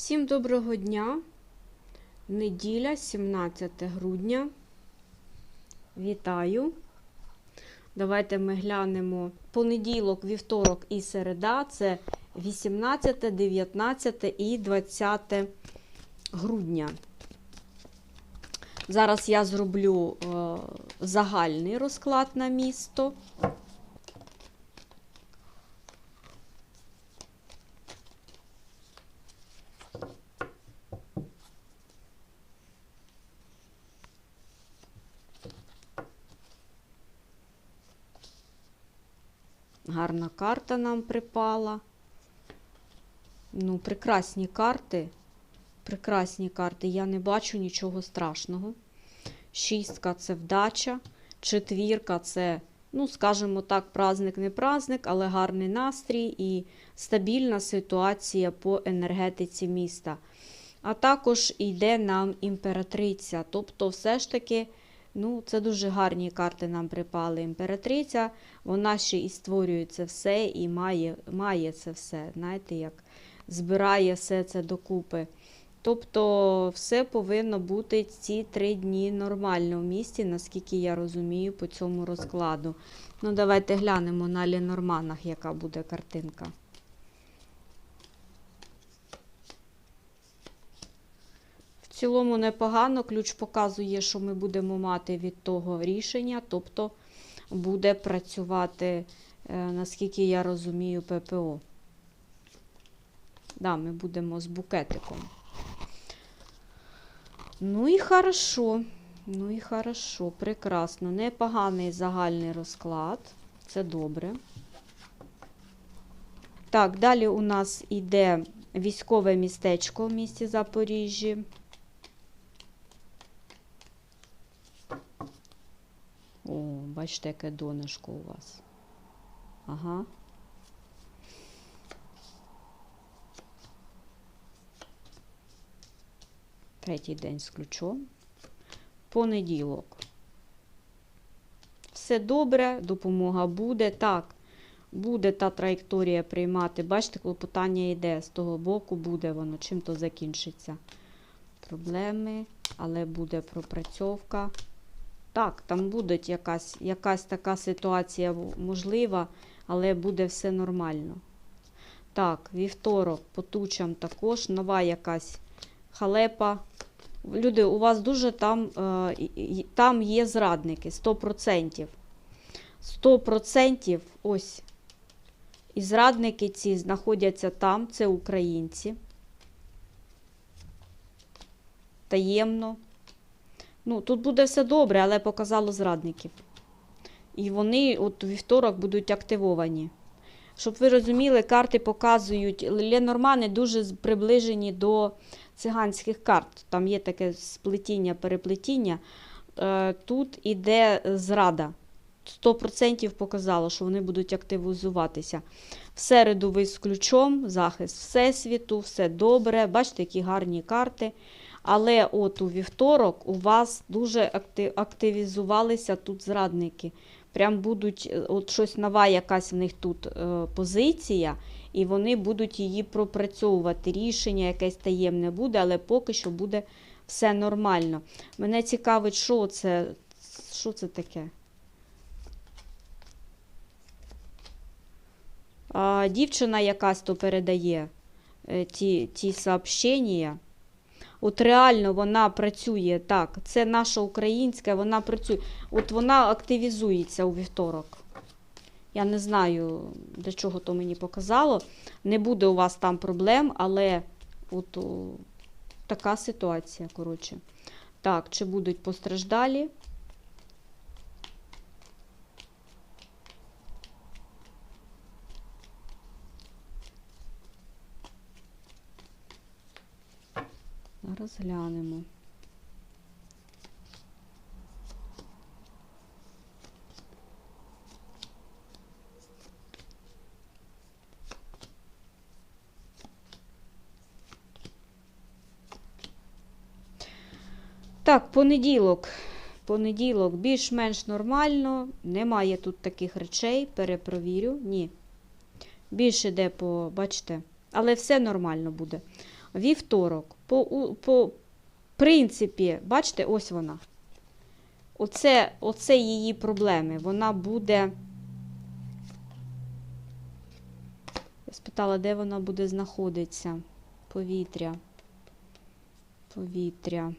Всім доброго дня. Неділя, 17 грудня. Вітаю. Давайте ми глянемо понеділок, вівторок і середа. Це 18, 19 і 20 грудня. Зараз я зроблю е, загальний розклад на місто. Гарна карта нам припала. Ну, прекрасні карти. Прекрасні карти. Я не бачу нічого страшного. Шістка це вдача. Четвірка це, ну, скажімо так, праздник не праздник, але гарний настрій і стабільна ситуація по енергетиці міста. А також йде нам імператриця. Тобто, все ж таки, ну, це дуже гарні карти нам припали. Імператриця, вона ще і створює це все і має, має це все. Знаєте, як збирає все це докупи. Тобто, все повинно бути ці три дні нормально в місті, наскільки я розумію, по цьому розкладу. Ну, давайте глянемо на Ленорманах, яка буде картинка. Цілому непогано. Ключ показує, що ми будемо мати від того рішення, тобто буде працювати, е, наскільки я розумію, ППО. Да, ми будемо з букетиком. Ну і хорошо. Ну і хорошо, прекрасно. Непоганий загальний розклад. Це добре. Так, далі у нас йде військове містечко в місті Запоріжжі. О, бачите, яке донышко у вас. Ага. Третій день з ключом. Понеділок. Все добре, допомога буде. Так, буде та траєкторія приймати. Бачите, клопотання йде. З того боку буде воно, чим то закінчиться. Проблеми, але буде пропрацьовка. Так, там буде якась, якась така ситуація можлива, але буде все нормально. Так, вівторок по тучам також нова якась халепа. Люди, у вас дуже там, е, там є зрадники, 100%. 100% ось. І зрадники ці знаходяться там, це українці. Таємно. Ну, тут буде все добре, але показало зрадників. І вони от вівторок будуть активовані. Щоб ви розуміли, карти показують, Ленормани дуже приближені до циганських карт. Там є таке сплетіння, переплетіння. Е, Тут іде зрада. 100% показало, що вони будуть активізуватися. В середу ви з ключом, захист Всесвіту, все добре. Бачите, які гарні карти. Але от у вівторок у вас дуже активізувалися тут зрадники. Прям будуть, е, от щось нова якась в них тут е, позиція, і вони будуть її пропрацьовувати. Рішення якесь таємне буде, але поки що буде все нормально. Мене цікавить, що це, що це таке? А, дівчина якась то передає е, ті, ті сообщення. От реально вона працює так. Це наша українська, вона працює. От вона активізується у вівторок. Я не знаю, для чого то мені показало. Не буде у вас там проблем, але от о, така ситуація, коротше. Так, чи будуть постраждалі? Зараз глянемо. Так, понеділок. Понеділок більш-менш нормально. Немає тут таких речей. Перепровірю. Ні. Більше йде по, бачите, але все нормально буде. Вівторок. По, по принципі, бачите, ось вона. Оце, оце її проблеми. Вона буде. Я спитала, де вона буде знаходитися. Повітря. Повітря.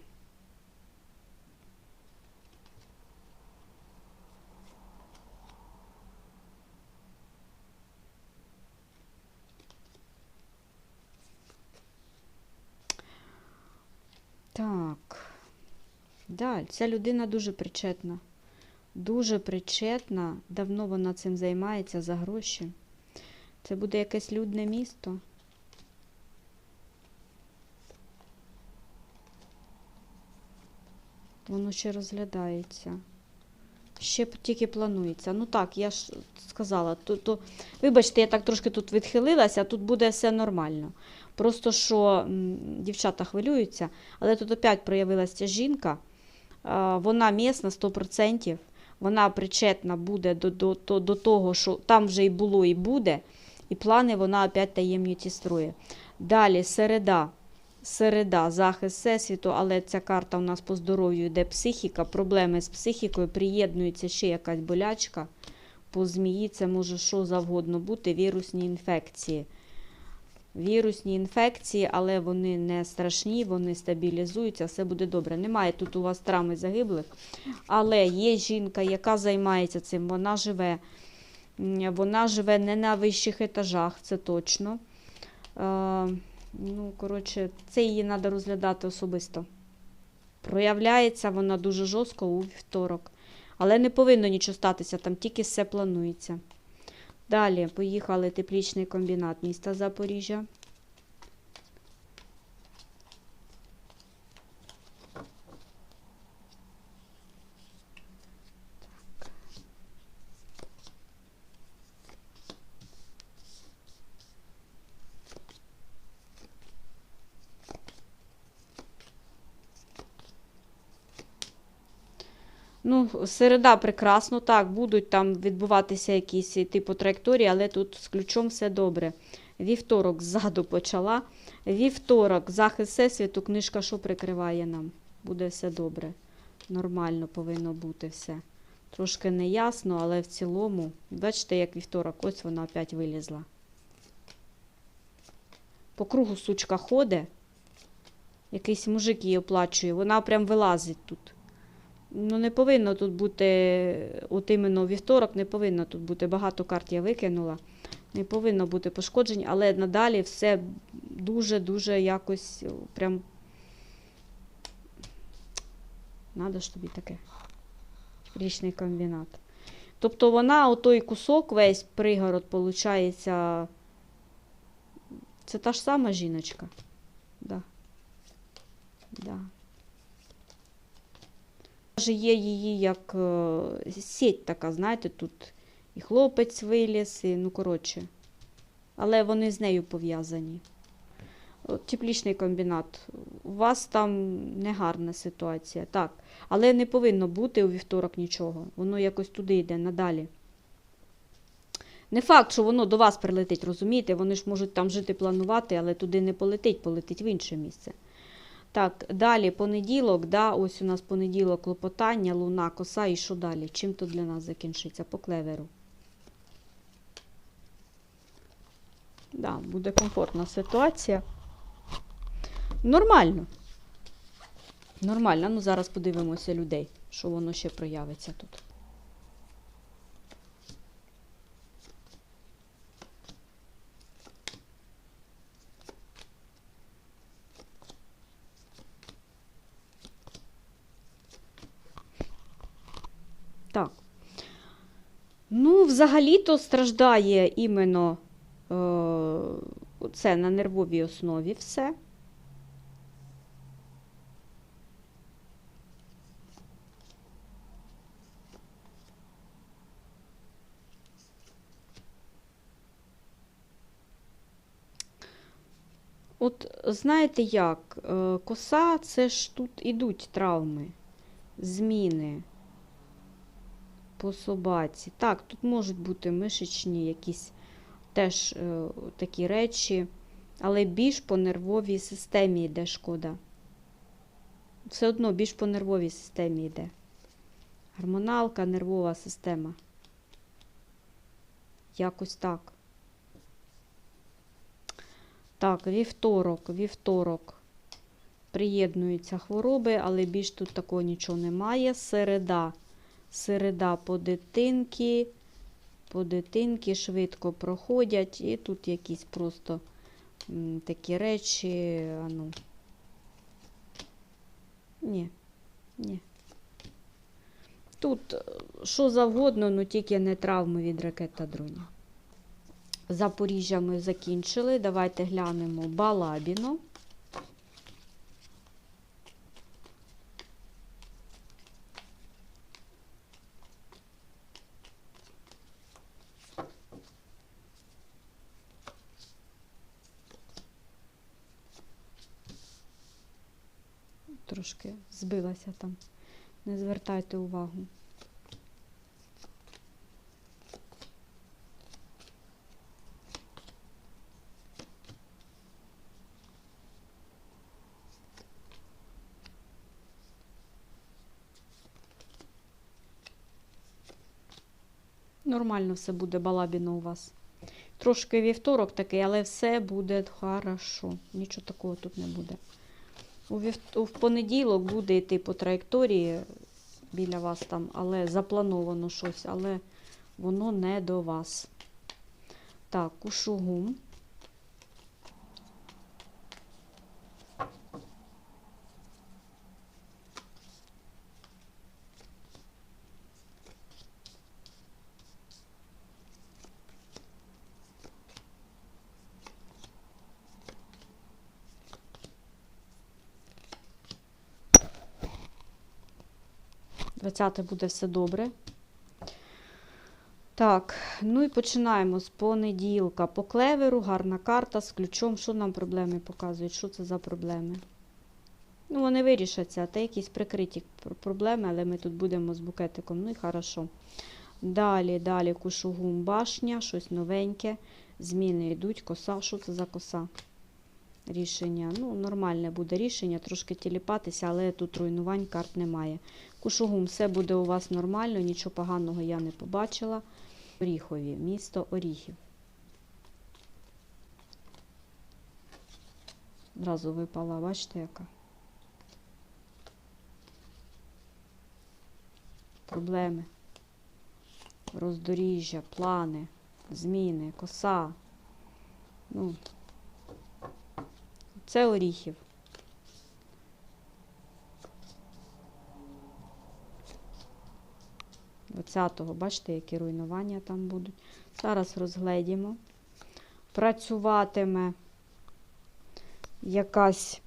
Так. Да, ця людина дуже причетна. Дуже причетна. Давно вона цим займається за гроші. Це буде якесь людне місто. Воно ще розглядається. Ще тільки планується. Ну так, я ж сказала, то, то, вибачте, я так трошки тут відхилилася, тут буде все нормально. Просто що дівчата хвилюються, але тут опять проявилася жінка. А, Вона місна 100%. Вона причетна буде до, до, до, до того, що там вже і було, і буде. І плани вона опять таємні ті строє. Далі, середа. Середа, захист всесвіту, але ця карта у нас по здоров'ю йде психіка, проблеми з психікою, приєднується ще якась болячка. По змії це може що завгодно бути, вірусні інфекції. Вірусні інфекції, але вони не страшні, вони стабілізуються, все буде добре. Немає тут у вас травми загиблих, але є жінка, яка займається цим, вона живе. Вона живе не на вищих етажах, це точно. Е, ну, коротше, це її треба розглядати особисто. Проявляється вона дуже жорстко у вівторок. Але не повинно нічого статися, там тільки все планується. Далі поїхали теплічний комбінат міста Запоріжжя. Ну, середа прекрасно, так, будуть там відбуватися якісь типу траєкторії, але тут з ключом все добре. Вівторок ззаду почала. Вівторок, захист всесвіту, книжка що прикриває нам? Буде все добре. Нормально повинно бути все. Трошки неясно, але в цілому. Бачите, як вівторок, ось вона опять вилізла. По кругу сучка ходить. Якийсь мужик її оплачує. Вона прям вилазить тут. Ну, не повинно тут бути, от іменно вівторок, не повинно тут бути. Багато карт я викинула. Не повинно бути пошкоджень, але надалі все дуже-дуже якось прям. Надо ж тобі таке. Річний комбінат. Тобто вона, отой кусок, весь пригород, виходить, це та ж сама жіночка. Да. Даже є її як е, сеть така, знаєте, тут і хлопець виліз, і, ну, коротше. Але вони з нею пов'язані. Теплічний комбінат. У вас там негарна ситуація, так. Але не повинно бути у вівторок нічого. Воно якось туди йде надалі. Не факт, що воно до вас прилетить, розумієте? Вони ж можуть там жити, планувати, але туди не полетить, полетить в інше місце. Так, далі понеділок, да, ось у нас понеділок клопотання, луна, коса і що далі? Чим то для нас закінчиться? По клеверу. Да, буде комфортна ситуація. Нормально. Нормально. Ну, зараз подивимося людей, що воно ще проявиться тут. Так. Ну, взагалі-то страждає іменно е, це на нервовій основі все. От знаєте як, е, коса це ж тут ідуть травми, зміни по собаці. Так, тут можуть бути мишечні якісь теж е, такі речі. Але більш по нервовій системі йде шкода. Все одно більш по нервовій системі йде. Гормоналка, нервова система. Якось так. Так, вівторок, вівторок. Приєднуються хвороби, але більш тут такого нічого немає. Середа. Середа по дитинки. По дитинки швидко проходять. І тут якісь просто такі речі. А ну. Ні. Ні. Тут е, що завгодно, ну тільки не травми від ракет та дронів. Запоріжжя ми закінчили. Давайте глянемо Балабіно. Трошки збилася там. Не звертайте увагу. Нормально все буде балабіно у вас. Трошки вівторок такий, але все буде хорошо. Нічого такого тут не буде. У, понеділок буде йти по траєкторії біля вас там, але заплановано щось, але воно не до вас. Так, кушугум. Двадцяте буде все добре. Так, ну і починаємо з понеділка. По клеверу, гарна карта з ключом. Що нам проблеми показують? Що це за проблеми? Ну, вони вирішаться, та якісь прикриті проблеми, але ми тут будемо з букетиком. Ну і хорошо. Далі, далі, кушугум, башня, щось новеньке. Зміни йдуть, коса. Що це за коса? Рішення. Ну, нормальне буде рішення, трошки тіліпатися, але тут руйнувань карт немає. Кушугум, все буде у вас нормально, нічого поганого я не побачила. Оріхові, місто Оріхів. Зразу випала, бачите, яка. Проблеми. Роздоріжжя, плани, зміни, коса. Ну, це Оріхів. Двадцятого, бачите, які руйнування там будуть. Зараз розгледімо. Працюватиме якась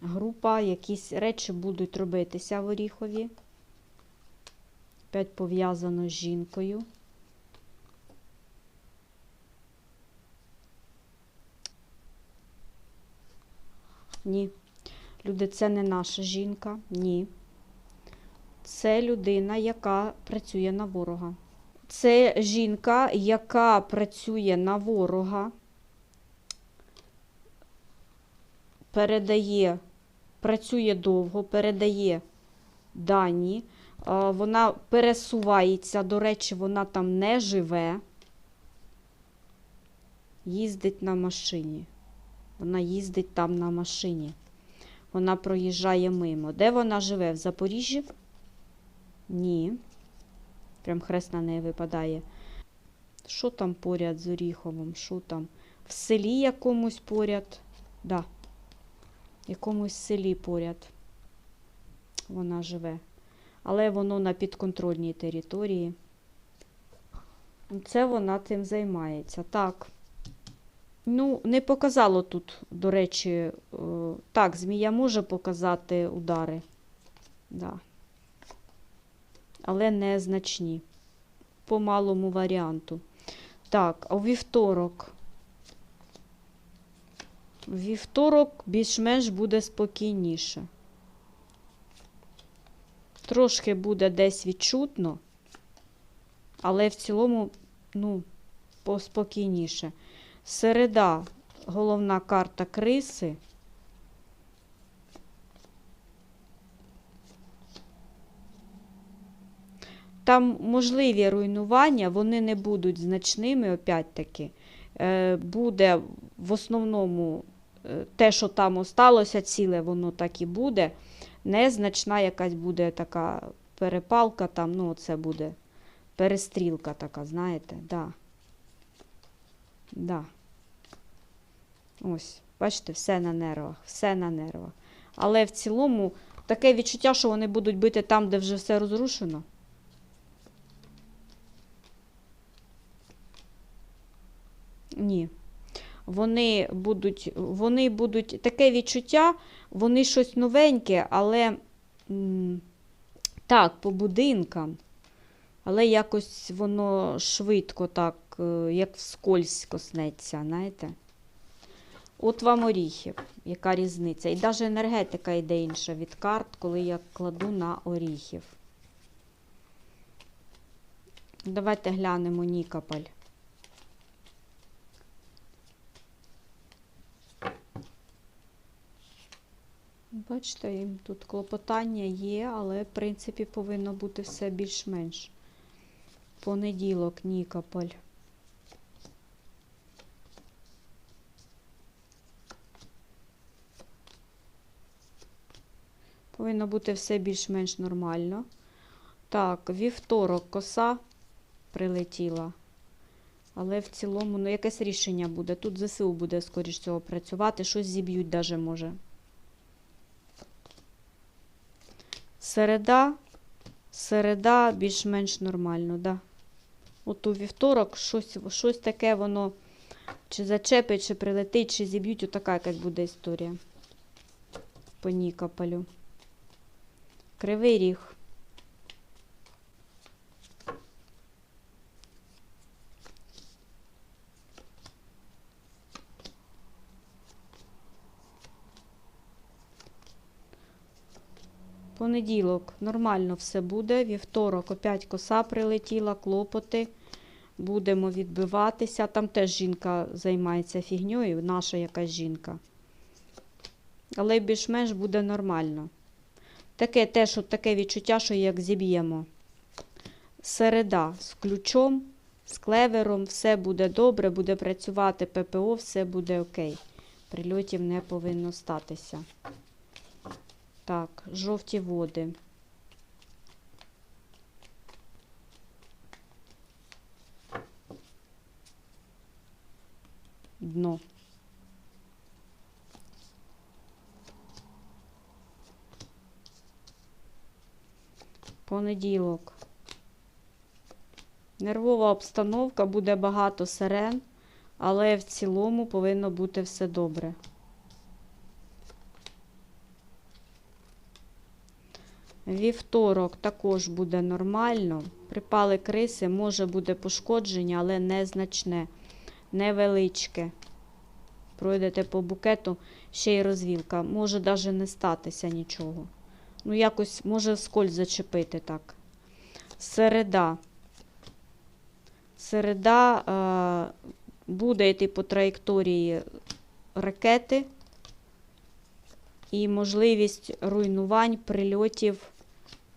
група, якісь речі будуть робитися в Оріхові. Опять пов'язано з жінкою. Ні. Люди, це не наша жінка. Ні. Це людина, яка працює на ворога. Це жінка, яка працює на ворога, передає, працює довго, передає дані. Вона пересувається, до речі, вона там не живе, їздить на машині. Вона їздить там на машині. Вона проїжджає мимо. Де вона живе? В Запоріжжі? Ні. Прям хрест на неї випадає. Що там поряд з Оріховом? Що там? В селі якомусь поряд? Да. Якомусь селі поряд. Вона живе. Але воно на підконтрольній території. Це вона цим займається. Так. Ну, не показало тут, до речі, е, так, змія може показати удари. Да. Але не значні. По малому варіанту. Так, а у вівторок. Вівторок більш-менш буде спокійніше. Трошки буде десь відчутно, але в цілому, ну, поспокійніше. Середа головна карта криси. Там можливі руйнування, вони не будуть значними, опять-таки. Е, буде в основному е, те, що там осталося ціле, воно так і буде. Незначна якась буде така перепалка, там, ну, це буде перестрілка така, знаєте, да. Да. Ось, бачите, все на нервах, все на нервах. Але в цілому таке відчуття, що вони будуть бити там, де вже все розрушено. Ні. Вони будуть, вони будуть таке відчуття, вони щось новеньке, але так, по будинкам. Але якось воно швидко так, е, як вскользь коснеться, знаєте. От вам оріхи, яка різниця. І навіть енергетика йде інша від карт, коли я кладу на оріхів. Давайте глянемо Нікополь. Бачите, їм тут клопотання є, але в принципі повинно бути все більш-менш. Понеділок, Нікополь. Повинно бути все більш-менш нормально. Так, вівторок коса прилетіла. Але в цілому, ну, якесь рішення буде. Тут ЗСУ буде, скоріш всього, працювати. Щось зіб'ють даже може. Середа. Середа більш-менш нормально, да. От у вівторок щось, щось таке воно чи зачепить, чи прилетить, чи зіб'ють. Отака якась буде історія. По Нікополю. Кривий ріг. Понеділок нормально все буде. Вівторок опять коса прилетіла, клопоти. Будемо відбиватися. Там теж жінка займається фігньою, наша якась жінка. Але більш-менш буде нормально. Таке теж от таке відчуття, що як зіб'ємо. Середа з ключом, з клевером, все буде добре, буде працювати ППО, все буде окей. Прильотів не повинно статися. Так, жовті води. Дно. Понеділок. Нервова обстановка, буде багато сирен, але в цілому повинно бути все добре. Вівторок також буде нормально. Припали криси, може буде пошкодження, але незначне, невеличке. Пройдете по букету, ще й розвілка. Може навіть не статися нічого. Ну, якось може скользь зачепити так. Середа. Середа е, буде йти по траєкторії ракети. І можливість руйнувань, прильотів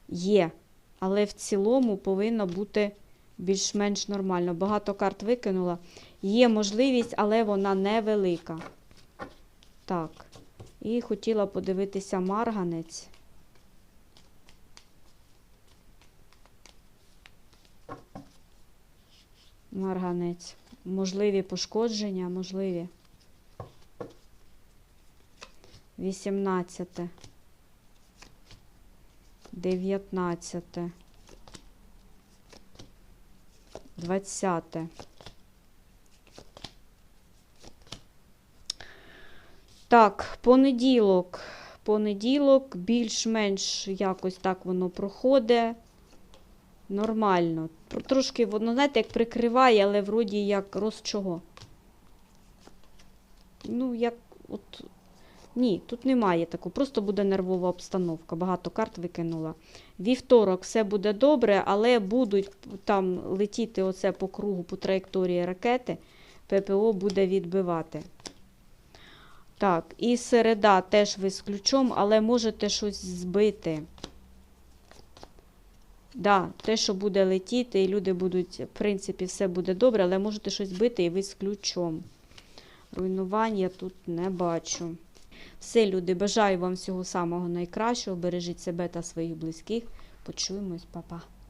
є. Але в цілому повинно бути більш-менш нормально. Багато карт викинула. Є можливість, але вона невелика. Так. І хотіла подивитися марганець. Марганець. Можливі пошкодження, можливі. 18, 19, 20. Так, понеділок. Понеділок більш-менш якось так воно проходить. Нормально. Трошки воно, знаєте, як прикриває, але вроді як роз чого. Ну, як от. Ні, тут немає такого, просто буде нервова обстановка. Багато карт викинула. Вівторок все буде добре, але будуть там летіти оце по кругу, по траєкторії ракети. ППО буде відбивати. Так, і середа теж ви з ключом, але можете щось збити. Да, те, що буде летіти, і люди будуть, в принципі, все буде добре, але можете щось збити і ви з ключом. Руйнувань я тут не бачу. Все, люди, бажаю вам всього самого найкращого. Бережіть себе та своїх близьких. Почуємось, па-па.